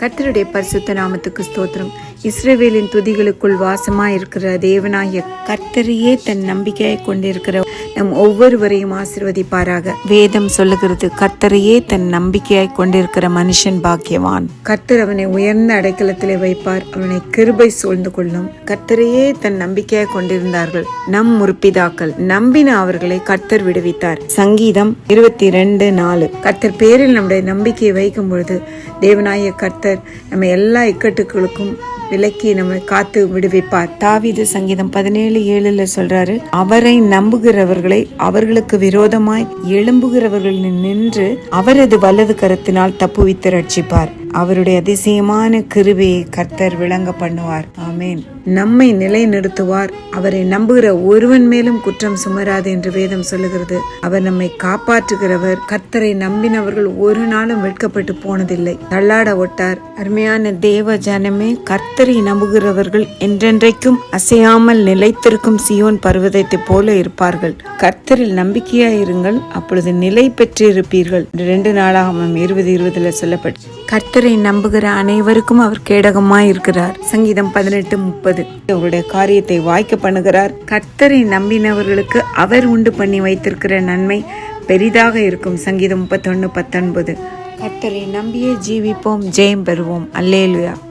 கத்தருடைய பரிசுத்த நாமத்துக்கு ஸ்தோத்திரம். இஸ்ரேவேலின் துதிகளுக்குள் வாசமாக இருக்கிற தேவனாகிய கர்த்தரையே தன் நம்பிக்கையை கொண்டிருக்கிற நம் ஒவ்வொருவரையும் ஆசிர்வதிப்பாராக. வேதம் சொல்லுகிறது கர்த்தரையே தன் நம்பிக்கையாய் கொண்டிருக்கிற மனுஷன் பாக்கியவான். கர்த்தர் அவனை உயர்ந்த அடைக்கலத்திலே வைப்பார் அவனை கிருபை சூழ்ந்து கொள்ளும். கர்த்தரையே தன் நம்பிக்கையாய் கொண்டிருந்தார்கள் நம் முற்பிதாக்கள். நம்பின அவர்களை கர்த்தர் விடுவித்தார். சங்கீதம் இருபத்தி ரெண்டு நாலு. கர்த்தர் பேரில் நம்முடைய நம்பிக்கையை வைக்கும் பொழுது தேவனாய கர்த்தர் நம்ம எல்லா இக்கட்டுகளுக்கும் விலக்கி நம்ம காத்து விடுவிப்பார். தாவீது சங்கீதம் பதினேழு ஏழுல சொல்றாரு அவரை நம்புகிறவர்களை அவர்களுக்கு விரோதமாய் எழும்புகிறவர்கள் நின்று அவரது வலது கரத்தினால் தப்புவித்து ரட்சிப்பார். அவருடைய அதிசயமான கிருபையை கர்த்தர் விளங்க பண்ணுவார் ஆமேன். நம்மை நிலைநிறுத்துவார். அவரை நம்புகிற ஒருவன் மேலும் குற்றம் சுமராது என்று வேதம் சொல்லுகிறது. அவர் நம்மை காப்பாற்றுகிறவர். கர்த்தரை நம்பினவர்கள் ஒரு நாளும் வெட்கப்பட்டு போனதில்லை. தள்ளாட ஒட்டார். அருமையான தேவ ஜனமே கர்த்தரை நம்புகிறவர்கள் என்றென்றைக்கும் அசையாமல் நிலைத்திருக்கும் சியோன் பர்வதத்தை போல இருப்பார்கள். கர்த்தரில் நம்பிக்கையாயிருங்கள். அப்பொழுது நிலை பெற்றிருப்பீர்கள். ரெண்டு நாளாக இருபது இருபதுல சொல்லப்பட்டு கர்த்தரை நம்புகிற அனைவருக்கும் அவர் கேடகமாய் இருக்கிறார். சங்கீதம் பதினெட்டு முப்பது. அவருடைய காரியத்தை வாய்க்க பண்ணுகிறார். கர்த்தரை நம்பினவர்களுக்கு அவர் உண்டு பண்ணி வைத்திருக்கிற நன்மை பெரிதாக இருக்கும். சங்கீதம் முப்பத்தொன்னு பத்தொன்பது. கர்த்தரை நம்பியே ஜீவிப்போம் ஜெயம் பெறுவோம். அல்லேலுயா.